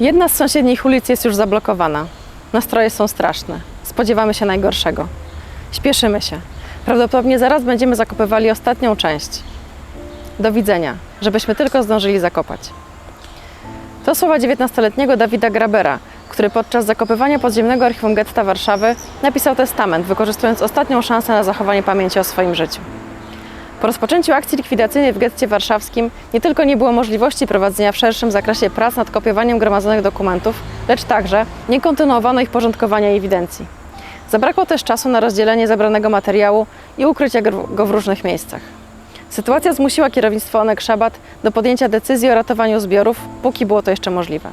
Jedna z sąsiednich ulic jest już zablokowana. Nastroje są straszne. Spodziewamy się najgorszego. Śpieszymy się. Prawdopodobnie zaraz będziemy zakopywali ostatnią część. Do widzenia, żebyśmy tylko zdążyli zakopać. To słowa 19-letniego Dawida Grabera, który podczas zakopywania podziemnego archiwum getta Warszawy napisał testament, wykorzystując ostatnią szansę na zachowanie pamięci o swoim życiu. Po rozpoczęciu akcji likwidacyjnej w getcie warszawskim nie tylko nie było możliwości prowadzenia w szerszym zakresie prac nad kopiowaniem gromadzonych dokumentów, lecz także nie kontynuowano ich porządkowania i ewidencji. Zabrakło też czasu na rozdzielenie zebranego materiału i ukrycie go w różnych miejscach. Sytuacja zmusiła kierownictwo Onek Szabat do podjęcia decyzji o ratowaniu zbiorów, póki było to jeszcze możliwe.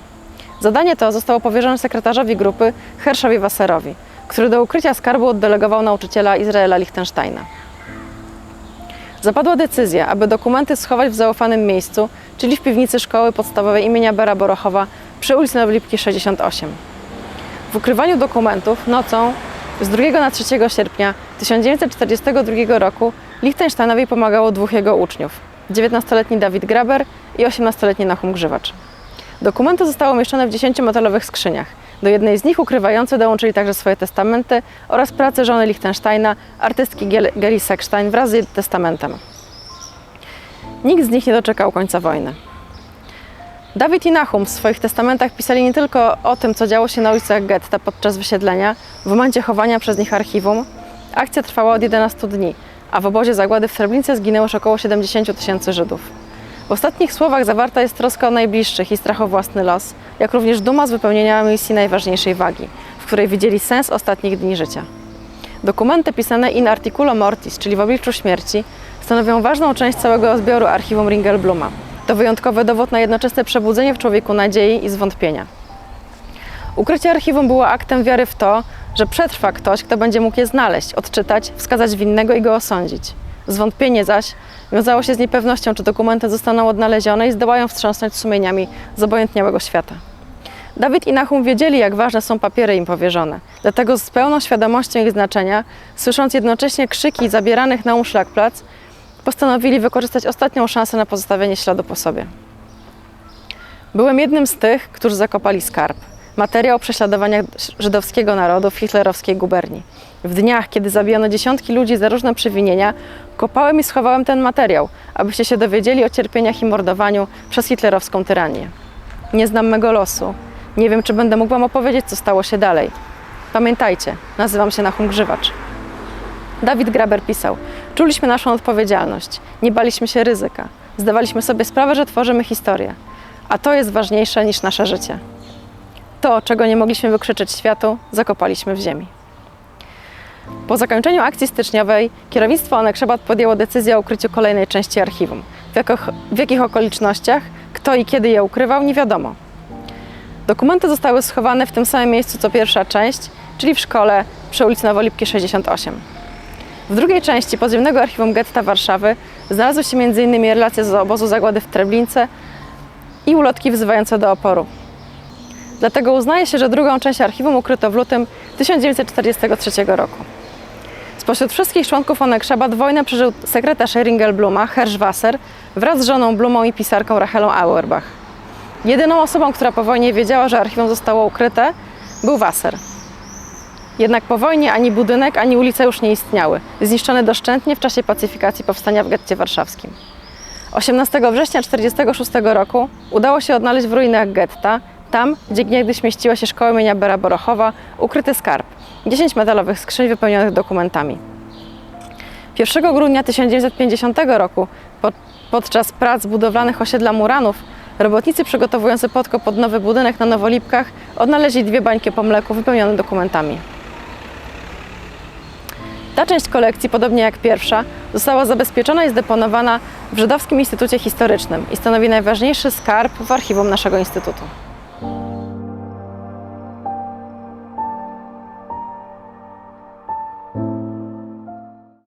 Zadanie to zostało powierzone sekretarzowi grupy Herszowi Wasserowi, który do ukrycia skarbu oddelegował nauczyciela Izraela Lichtensteina. Zapadła decyzja, aby dokumenty schować w zaufanym miejscu, czyli w piwnicy szkoły podstawowej imienia Bera Borochowa przy ulicy Nowolipki 68. W ukrywaniu dokumentów nocą z 2 na 3 sierpnia 1942 roku Lichtensteinowi pomagało dwóch jego uczniów, 19-letni Dawid Graber i 18-letni Nahum Grzywacz. Dokumenty zostały umieszczone w 10 metalowych skrzyniach. Do jednej z nich ukrywający dołączyli także swoje testamenty oraz pracę żony Lichtensteina, artystki Gel- Geli Seckstein wraz z jej testamentem. Nikt z nich nie doczekał końca wojny. Dawid i Nahum w swoich testamentach pisali nie tylko o tym, co działo się na ulicach getta podczas wysiedlenia, w momencie chowania przez nich archiwum. Akcja trwała od 11 dni, a w obozie zagłady w Treblince zginęło już około 70 tysięcy Żydów. W ostatnich słowach zawarta jest troska o najbliższych i strach o własny los, jak również duma z wypełnienia misji najważniejszej wagi, w której widzieli sens ostatnich dni życia. Dokumenty pisane in articulo mortis, czyli w obliczu śmierci, stanowią ważną część całego zbioru archiwum Ringelbluma. To wyjątkowy dowód na jednoczesne przebudzenie w człowieku nadziei i zwątpienia. Ukrycie archiwum było aktem wiary w to, że przetrwa ktoś, kto będzie mógł je znaleźć, odczytać, wskazać winnego i go osądzić. Zwątpienie zaś wiązało się z niepewnością, czy dokumenty zostaną odnalezione i zdołają wstrząsnąć sumieniami zobojętniałego świata. Dawid i Nahum wiedzieli, jak ważne są papiery im powierzone. Dlatego z pełną świadomością ich znaczenia, słysząc jednocześnie krzyki zabieranych na Umschlagplatz, postanowili wykorzystać ostatnią szansę na pozostawienie śladu po sobie. Byłem jednym z tych, którzy zakopali skarb. Materiał o prześladowaniach żydowskiego narodu w hitlerowskiej guberni. W dniach, kiedy zabijano dziesiątki ludzi za różne przewinienia, kopałem i schowałem ten materiał, abyście się dowiedzieli o cierpieniach i mordowaniu przez hitlerowską tyranię. Nie znam mego losu. Nie wiem, czy będę mógł Wam opowiedzieć, co stało się dalej. Pamiętajcie, nazywam się Nahum Grzywacz. Dawid Graber pisał: Czuliśmy naszą odpowiedzialność, nie baliśmy się ryzyka, zdawaliśmy sobie sprawę, że tworzymy historię, a to jest ważniejsze niż nasze życie. To, czego nie mogliśmy wykrzyczeć światu, zakopaliśmy w ziemi. Po zakończeniu akcji styczniowej kierownictwo Onek Szabat podjęło decyzję o ukryciu kolejnej części archiwum. W, jakich, w jakich okolicznościach, kto i kiedy je ukrywał, nie wiadomo. Dokumenty zostały schowane w tym samym miejscu co pierwsza część, czyli w szkole przy ulicy Nowolipki 68. W drugiej części podziemnego archiwum getta Warszawy znalazły się m.in. relacje z obozu zagłady w Treblince i ulotki wzywające do oporu. Dlatego uznaje się, że drugą część archiwum ukryto w lutym 1943 roku. Spośród wszystkich członków Onek Szabat wojnę przeżył sekretarz Ringelbluma, Hersch Wasser, wraz z żoną Blumą i pisarką Rachelą Auerbach. Jedyną osobą, która po wojnie wiedziała, że archiwum zostało ukryte, był Wasser. Jednak po wojnie ani budynek, ani ulice już nie istniały, zniszczone doszczętnie w czasie pacyfikacji powstania w getcie warszawskim. 18 września 1946 roku udało się odnaleźć w ruinach getta, tam, gdzie niegdyś mieściła się szkoła imienia Bera Borochowa, ukryty skarb, 10 metalowych skrzyń wypełnionych dokumentami. 1 grudnia 1950 roku, pod, podczas prac budowlanych osiedla Muranów, robotnicy przygotowujący podkop pod nowy budynek na Nowolipkach odnaleźli dwie bańki po mleku wypełnione dokumentami. Ta część kolekcji, podobnie jak pierwsza, została zabezpieczona i zdeponowana w Żydowskim Instytucie Historycznym i stanowi najważniejszy skarb w archiwum naszego instytutu.